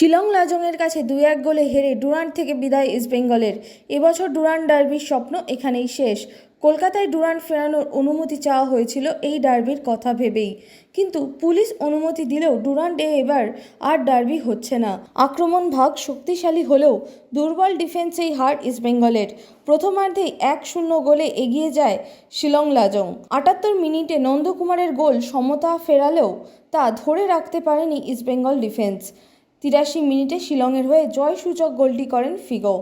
শিলং লাজংয়ের কাছে দুই এক গোলে হেরে ডুরান্ট থেকে বিদায় ইস্টবেঙ্গলের এবছর ডুরান্ট ডার্বির স্বপ্ন এখানেই শেষ। কলকাতায় ডুরান্ট ফেরানোর অনুমতি চাওয়া হয়েছিল এই ডার্বির কথা ভেবেই। কিন্তু পুলিশ অনুমতি দিলেও ডুরান্টে এবার আর ডার্বি হচ্ছে না। আক্রমণ ভাগ শক্তিশালী হলেও দুর্বল ডিফেন্সেই হার ইস্টবেঙ্গলের প্রথমার্ধেই এক শূন্য গোলে এগিয়ে যায় শিলং লাজং। আটাত্তর মিনিটে নন্দকুমারের গোল সমতা ফেরালেও তা ধরে রাখতে পারেনি ইস্টবেঙ্গল ডিফেন্স। তিরাশি মিনিটে শিলংয়ের হয়ে জয়সূচক গোলটি করেন ফিগো।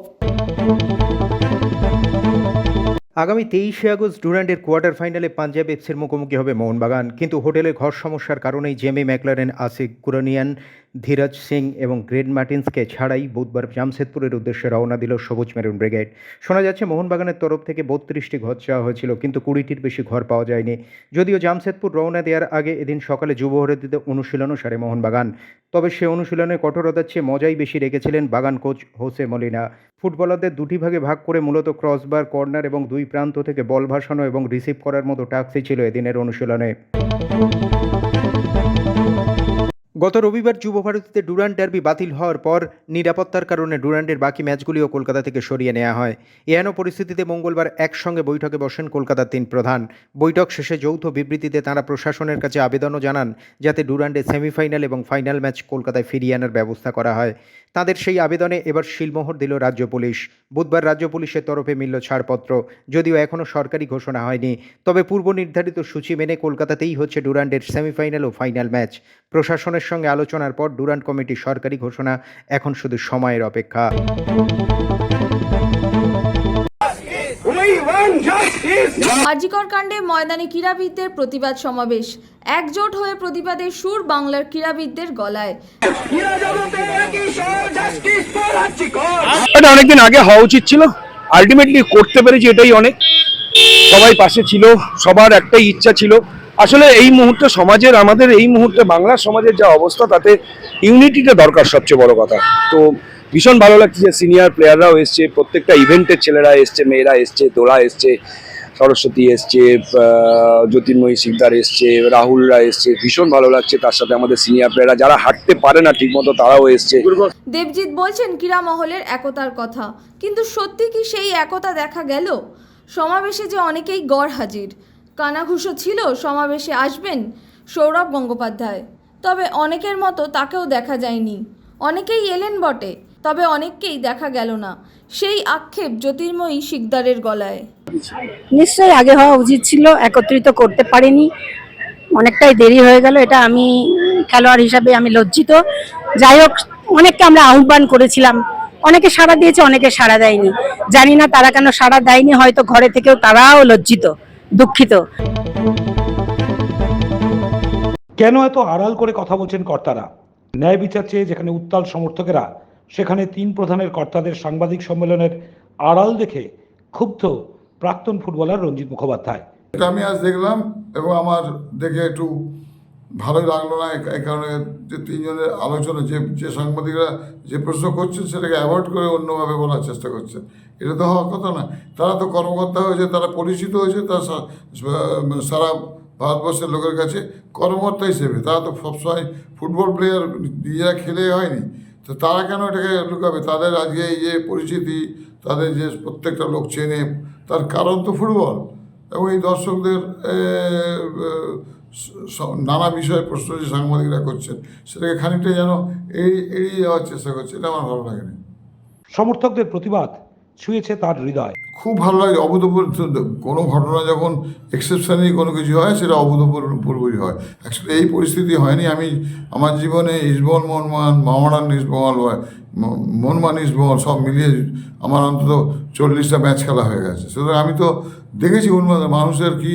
আগামী তেইশে আগস্ট ডুরান্ডের কোয়ার্টার ফাইনালে পাঞ্জাব এফসির মুখোমুখি হবে মোহনবাগান। কিন্তু হোটেলে ঘর সমস্যার কারণেই জেমি ম্যাকলারেন আসিক কুরানিয়ান ধীরজ সিং এবং গ্রেড মার্টিন্সকে ছাড়াই বুধবার জামশেদপুরের উদ্দেশ্যে রওনা দিল সবুজ মেরুন ব্রিগেড। শোনা যাচ্ছে, মোহনবাগানের তরফ থেকে বত্রিশটি ঘর চাওয়া হয়েছিল, কিন্তু কুড়িটির বেশি ঘর পাওয়া যায়নি। যদিও জামশেদপুর রওনা দেওয়ার আগে এদিন সকালে যুবভারতীতে অনুশীলনও সারে মোহনবাগান। তবে সে অনুশীলনের কঠোরতার চেয়ে মজাই বেশি রেখেছিলেন বাগান কোচ হোসে মলিনা। ফুটবলারদের দুটি ভাগে ভাগ করে মূলত ক্রসবার, কর্নার এবং দুই প্রান্ত থেকে বল ভাসানো এবং রিসিভ করার মতো টাস্কই ছিল এদিনের অনুশীলনে। গত রবিবার যুব ভারতীতে ডুরান্ড ডার্বি বাতিল হওয়ার পর নিরাপত্তার কারণে ডুরান্ডের বাকি ম্যাচগুলিও কলকাতা থেকে সরিয়ে নেওয়া হয়। এহেন পরিস্থিতিতে মঙ্গলবার একসঙ্গে বৈঠকে বসেন কলকাতার তিন প্রধান। বৈঠক শেষে যৌথ বিবৃতিতে তাঁরা প্রশাসনের কাছে আবেদনও জানান যাতে ডুরান্ডে সেমিফাইনাল এবং ফাইনাল ম্যাচ কলকাতায় ফিরিয়ে আনার ব্যবস্থা করা হয়। তাদের সেই আবেদনে এবার শিলমোহর দিল রাজ্য পুলিশ। বুধবার রাজ্য পুলিশের তরফে মিলল ছাড়পত্র, যদিও এখনও সরকারি ঘোষণা হয়নি। তবে পূর্ব নির্ধারিত সূচি মেনে কলকাতাতেই হচ্ছে ডুরান্ডের সেমিফাইনাল ও ফাইনাল ম্যাচ। প্রশাসনের সঙ্গে আলোচনার পর ডুরান্ড কমিটির সরকারি ঘোষণা এখন শুধু সময়ের অপেক্ষা! আরজিকর কাণ্ডে ময়দানে ক্রীড়াবিদদের প্রতিবাদ সমাবেশ। একজোট হয়ে প্রতিবাদের সুর বাংলার ক্রীড়াবিদদের গলায়। এটা অনেকদিন আগে হওয়া উচিত ছিল। আলটিমেটলি করতে পেরেছি এটাই অনেক। সবাই পাশে ছিল সবার একটাই ইচ্ছা ছিল। আসলে এই মুহূর্তে সমাজের, আমাদের এই মুহূর্তে বাংলার সমাজের যা অবস্থা, তাতে ইউনিটিটা দরকার সবচেয়ে বড় কথা। তো ভীষণ ভালো লাগছে যে সিনিয়র প্লেয়াররাও এসছে, প্রত্যেকটা ইভেন্টের ছেলেরা এসছে, মেয়েরা এসছে, দোলা এসছে, সরস্বতী এসছে জ্যোতির্ময়ী সিকদার এসছে, রাহুলরা এসছে, ভীষণ ভালো লাগছে। তার সাথে আমাদের সিনিয়র প্লেয়াররা যারা হাঁটতে পারে না ঠিকমতো, তারাও এসছে। দেবজিৎ বলছেন ক্রীড়া মহলের একতার কথা। কিন্তু সত্যি কি সেই একতা দেখা গেল? সমাবেশে যে অনেকেই গড় হাজির। কানাঘুষো ছিল, সমাবেশে আসবেন সৌরভ গঙ্গোপাধ্যায়। তবে অনেকের মতো তাকেও দেখা যায়নি। অনেকেই এলেন বটে, তবে অনেককেই দেখা গেল না। সেই আক্ষেপ জ্যোতির্ময়ী শিকদারের গলায়। নিশ্চয়ই আগে হওয়া উচিত ছিল, একত্রিত করতে পারিনি। অনেকটাই দেরি হয়ে গেল, এটা আমি খেলোয়াড় হিসাবে আমি লজ্জিত। যাই হোক, অনেককে আমরা আহ্বান করেছিলাম। অনেকে সাড়া দিয়েছে, অনেকে সাড়া দেয়নি। জানি না তারা কেন সাড়া দেয়নি, হয়তো ঘরে থেকেও তারাও লজ্জিত। দুঃখিত। কেন এত আড়াল করে কথা বলছেন কর্তারা? ন্যায় বিচার চেয়ে যেখানে উত্তাল সমর্থকেরা সেখানে তিন প্রধানের কর্তাদের সাংবাদিক সম্মেলনের আড়াল দেখে ক্ষুব্ধ প্রাক্তন ফুটবলার রঞ্জিত মুখোপাধ্যায়। এটা আমি আজ দেখলাম এবং আমার দেখে একটু ভালোই লাগল না এই- কারণে যে তিনজনের আলোচনা, যে যে সাংবাদিকরা যে প্রশ্ন করছেন সেটাকে অ্যাভয়েড করে অন্যভাবে বলার চেষ্টা করছেন। এটা তো হওয়ার কথা না। তারা তো কর্মকর্তা হয়েছে, তারা পরিচিত হয়েছে, তারা সারা ভারতবর্ষের লোকের কাছে কর্মকর্তা হিসেবে তারা তো সবসময় ফুটবল প্লেয়ার নিজেরা খেলে হয়নি। তো তারা কেন এটাকে লুকাবে? তাদের আজকে এই যে পরিচিতি, তাদের যে প্রত্যেকটা লোক চেনে, তার কারণ তো ফুটবল। এবং এই দর্শকদের নানা বিষয়ে প্রশ্ন যে সাংবাদিকরা করছেন সেটাকে খানিকটা যেন এই এড়িয়ে যাওয়ার চেষ্টা করছে এটা আমার ভালো লাগেনি। সমর্থকদের প্রতিবাদ ছুঁয়েছে তার হৃদয়। খুব ভালো লাগে অভূতপূর্ব কোনো ঘটনা যখন এক্সেপশনালি কোনো কিছু হয় সেটা অভূতপূর্বই হয়। অ্যাকচুয়ালি এই পরিস্থিতি হয়নি আমি আমার জীবনে ইসবল মোহনমান মামারান ইসবল ম- মোহনমান ইসবল সব মিলিয়ে আমার অন্তত চল্লিশটা ম্যাচ খেলা হয়ে গেছে। সুতরাং আমি তো দেখেছি উন্মাদ মানুষের কি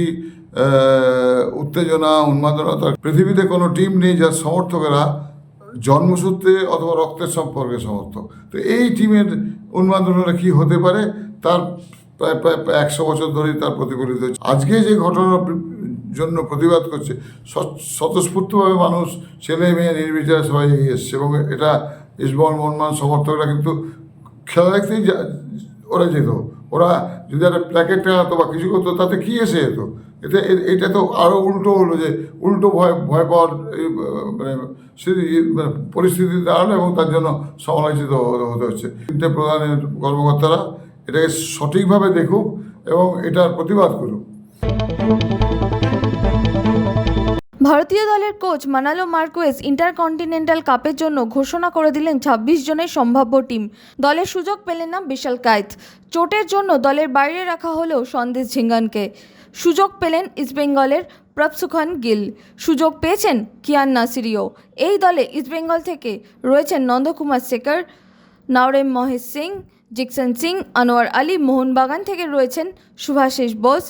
উত্তেজনা উন্মাদনতা পৃথিবীতে কোনো টিম নেই যার সমর্থকেরা জন্মসূত্রে অথবা রক্তের সম্পর্কে সমর্থক। তো এই টিমের উন্মাদনাটা কি হতে পারে? তার প্রায় প্রায় একশো বছর ধরেই তার প্রতিফলিত হচ্ছে। আজকে যে ঘটনার জন্য প্রতিবাদ করছে স্বতঃস্ফূর্তভাবে মানুষ ছেলে মেয়ে নির্বিচারে সবাই এগিয়ে এসছে এবং এটা ইসবল, মনমান সমর্থকরা কিন্তু খেলা দেখতেই ওরা যেত। ওরা যদি একটা প্ল্যাকেট টাঙাতো বা কিছু করতো, তাতে কী এসে যেত? এটা এটা তো আরও উল্টো হলো যে, উল্টো ভয় ভয় পাওয়ার মানে মানে পরিস্থিতি দাঁড়াল এবং তার জন্য সমালোচিত হতে হচ্ছে। তিনটে প্রধানের কর্মকর্তারা এটাকে সঠিকভাবে দেখুক এবং এটার প্রতিবাদ করুক। ভারতীয় দলের কোচ মানালো মার্কোয়েস ইন্টারকন্টিনেন্টাল কাপের জন্য ঘোষণা করে দিলেন ছাব্বিশ জনের সম্ভাব্য টিম। দলের সুযোগ পেলেন না বিশাল কায়েত। চোটের জন্য দলের বাইরে রাখা হলেও সন্দেশ ঝিঙ্গানকে। সুযোগ পেলেন ইস্টবেঙ্গলের প্রপসুখান গিল। সুযোগ পেয়েছেন কিয়ান নাসিরিও। এই দলে ইস্টবেঙ্গল থেকে রয়েছেন নন্দকুমার শেখর, নাওরেম মহেশ সিং, জিকসন সিং, আনোয়ার আলী, মোহনবাগান থেকে রয়েছেন শুভাশিস বোস,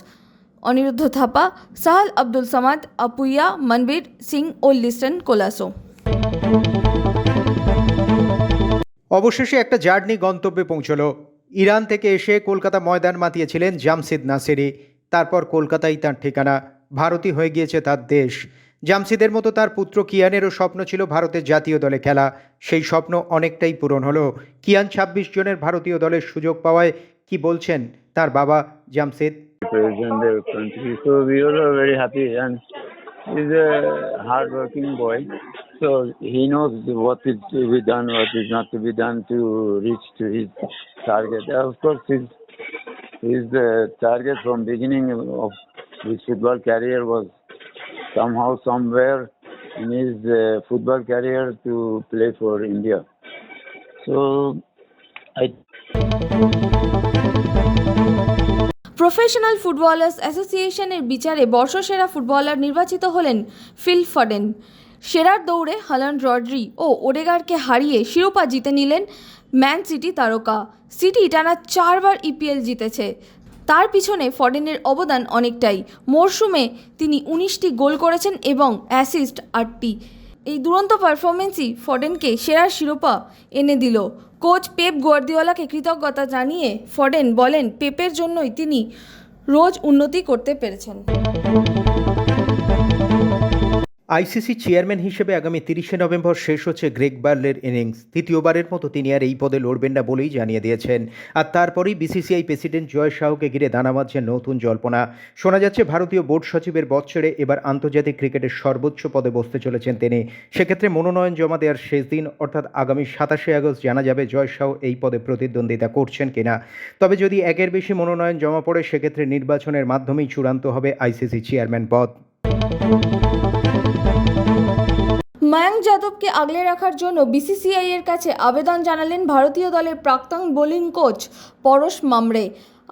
অনিরুদ্ধ থাপা, সাহাল আব্দুল সামাদ, আপুইয়া, মনবীর সিং ও লিস্টন কোলাসো। অবশেষে একটা জার্নি গন্তব্যে পৌঁছলো। ইরান থেকে এসে কলকাতা ময়দান মাতিয়েছিলেন জামশেদ নাসিরি। তারপর কলকাতাই তার ঠিকানা ভারতী হয়ে গিয়েছে তার দেশ। জামসিদের মতো তার পুত্র কিয়ানেরও স্বপ্ন ছিল ভারতের জাতীয় দলে খেলা। সেই স্বপ্ন অনেকটাই পূরণ হলো। কিয়ান ২৬ জনের ভারতীয় দলের সুযোগ পাওয়ায় কি বলছেন তার বাবা Jamshed? He's a hard working boy, so he knows what is to be his uh, target from beginning of his football career was somehow somewhere in his uh, football career to play for India. So I professional footballers অ্যাসোসিয়েশনের বিচারে বর্ষসেরা footballer নির্বাচিত হলেন feel Foden সেরার দৌড়ে Haaland Rodri ও ওডেগারকে হারিয়ে শিরোপা জিতে নিলেন ম্যান সিটি তারকা। সিটি টানা চারবার ইপিএল জিতেছে। তার পিছনে ফডেনের অবদান অনেকটাই। মরশুমে তিনি উনিশটি গোল করেছেন এবং অ্যাসিস্ট আটটি। এই দুরন্ত পারফরমেন্সই ফডেনকে সেরার শিরোপা এনে দিল। কোচ পেপ গোয়ার্দিওয়ালাকে কৃতজ্ঞতা জানিয়ে ফডেন বলেন, পেপের জন্যই তিনি রোজ উন্নতি করতে পেরেছেন। আইসিসি চেয়ারম্যান হিসেবে আগামী তিরিশে নভেম্বর শেষ হচ্ছে গ্রেগ বার্লের ইনিংস। তৃতীয়বারের মতো তিনি আর এই পদে লড়বেন না বলেই জানিয়ে দিয়েছেন। আর তারপরেই বিসিসিআই প্রেসিডেন্ট জয় শাহকে ঘিরে দানা বাঁধছে নতুন জল্পনা। শোনা যাচ্ছে ভারতীয় বোর্ড সচিবের বৎসরে এবার আন্তর্জাতিক ক্রিকেটের সর্বোচ্চ পদে বসতে চলেছেন তিনি। সেক্ষেত্রে মনোনয়ন জমা দেওয়ার শেষ দিন, অর্থাৎ আগামী সাতাশে আগস্ট জানা যাবে জয় শাহ এই পদে প্রতিদ্বন্দ্বিতা করছেন কিনা। তবে যদি একের বেশি মনোনয়ন জমা পড়ে, সেক্ষেত্রে নির্বাচনের মাধ্যমেই চূড়ান্ত হবে আইসিসি চেয়ারম্যান পদ। মায়াঙ্ক যাদবকে আগলে রাখার জন্য বিসিসিআই এর কাছে আবেদন জানালেন ভারতীয় দলের প্রাক্তন বোলিং কোচ পরশ মামরে।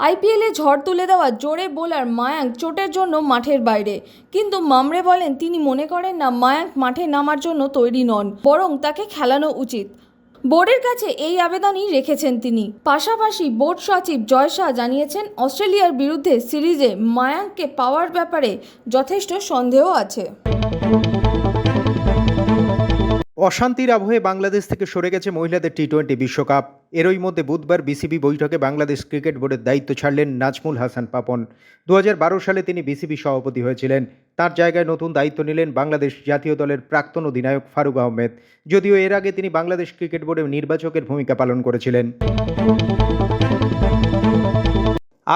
আইপিএলে ঝড় তুলে দেওয়া জোরে বোলার মায়াঙ্ক চোটের জন্য মাঠের বাইরে। কিন্তু মামরে বলেন, তিনি মনে করেন না মায়াঙ্ক মাঠে নামার জন্য তৈরি নন, বরং তাকে খেলানো উচিত। বোর্ডের কাছে এই আবেদনই রেখেছেন তিনি। পাশাপাশি বোর্ড সচিব জয় শাহ জানিয়েছেন, অস্ট্রেলিয়ার বিরুদ্ধে সিরিজে মায়াঙ্ককে পাওয়ার ব্যাপারে যথেষ্ট সন্দেহ আছে। অশান্তির আবহে বাংলাদেশ থেকে সরে গেছে মহিলাদের টি টোয়েন্টি বিশ্বকাপ। এরই মধ্যে বুধবার বিসিবি বৈঠকে বাংলাদেশ ক্রিকেট বোর্ডের দায়িত্ব ছাড়লেন নাজমুল হাসান পাপন। দু হাজার বারো সালে তিনি বিসিবি সভাপতি হয়েছিলেন। তার জায়গায় নতুন দায়িত্ব নিলেন বাংলাদেশ জাতীয় দলের প্রাক্তন অধিনায়ক ফারুক আহমেদ। যদিও এর আগে তিনি বাংলাদেশ ক্রিকেট বোর্ডের নির্বাচকের ভূমিকা পালন করেছিলেন।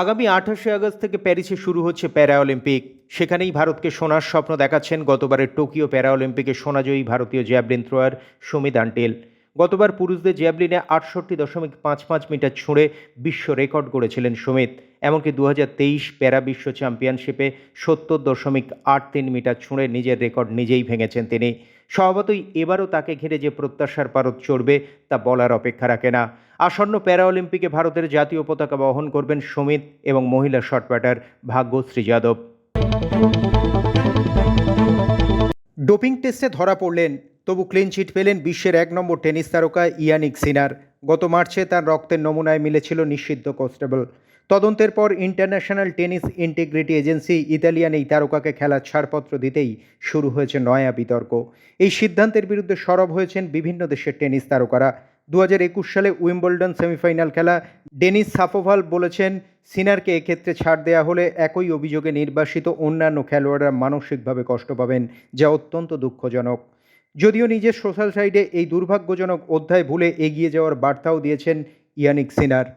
আগামী আঠাশে আগস্ট থেকে প্যারিসে শুরু হচ্ছে প্যারা অলিম্পিক সেখানেই ভারতকে সোনার স্বপ্ন দেখাচ্ছেন গতবারের টোকিও প্যারা অলিম্পিকে সোনাজয়ী ভারতীয় জ্যাভলিন থ্রোয়ার সুমিত আন্টেল। গতবার পুরুষদের জ্যাভলিনে আটষট্টি দশমিক পাঁচ পাঁচ মিটার ছুঁড়ে বিশ্ব রেকর্ড করেছিলেন সুমিত। এমনকি দু হাজার তেইশ প্যারা বিশ্ব চ্যাম্পিয়নশিপে সত্তর দশমিক আট তিন মিটার ছুঁড়ে নিজের রেকর্ড নিজেই ভেঙেছেন তিনি। স্বভাবতই এবারও তাকে ঘিরে যে প্রত্যাশার পারত চড়বে, তা বলার অপেক্ষা রাখে না। আসন্ন প্যারা অলিম্পিকে ভারতের জাতীয় পতাকা বহন করবেন সুমিত এবং মহিলা shot putter Bhagyashree Yadav. Doping টেস্টে ধরা পড়লেন, তবু ক্লিন চিট পেলেন বিশ্বের এক নম্বর টেনিস তারকা ইয়ানিক সিনার। গত মার্চে তার রক্তের নমুনায় মিলেছিল নিষিদ্ধ কনস্টেবল। তদন্তের পর international tennis integrity agency Italian এই তারকাকে খেলার ছাড়পত্র দিতেই শুরু হয়েছে নয়া বিতর্ক। এই সিদ্ধান্তের বিরুদ্ধে সরব হয়েছেন বিভিন্ন দেশের টেনিস তারকারা। দু সালে উইম্বলডন সেমিফাইনাল খেলা ডেনিস সাফোভাল বলেছেন, সিনারকে এক্ষেত্রে ছাড় দেওয়া হলে একই অভিযোগে নির্বাসিত অন্যান্য খেলোয়াড়রা মানসিকভাবে কষ্ট পাবেন, যা অত্যন্ত দুঃখজনক। যদিও নিজের সোশ্যাল সাইডে এই দুর্ভাগ্যজনক অধ্যায় ভুলে এগিয়ে যাওয়ার বার্তাও দিয়েছেন ইয়ানিক সিনার।